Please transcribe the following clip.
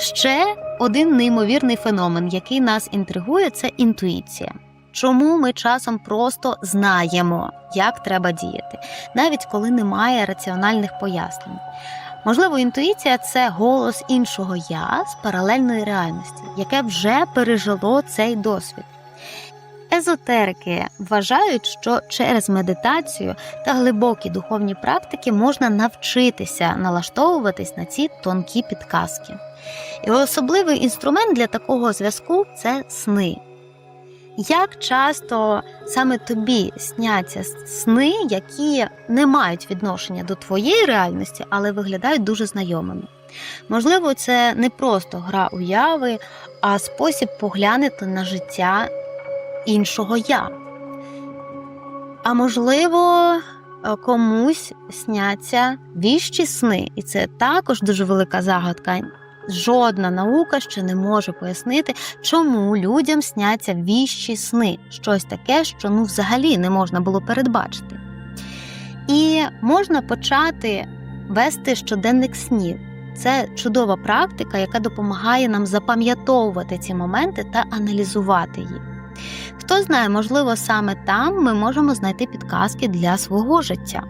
Ще один неймовірний феномен, який нас інтригує, це інтуїція. Чому ми часом просто знаємо, як треба діяти, навіть коли немає раціональних пояснень. Можливо, інтуїція це голос іншого я з паралельної реальності, яке вже пережило цей досвід. Езотерики вважають, що через медитацію та глибокі духовні практики можна навчитися налаштовуватись на ці тонкі підказки. І особливий інструмент для такого зв'язку це сни. Як часто саме тобі сняться сни, які не мають відношення до твоєї реальності, але виглядають дуже знайомими? Можливо, це не просто гра уяви, а спосіб поглянути на життя іншого я. А можливо, е, комусь сняться віщі сни, і це також дуже велика загадка. Жодна наука ще не може пояснити, чому людям сняться віщі сни, щось таке, що ну взагалі не можна було передбачити. І можна почати вести щоденник снів. Це чудова практика, яка допомагає нам запам'ятовувати ці моменти та аналізувати їх. Хто знає, можливо, саме там ми можемо знайти підказки для свого життя.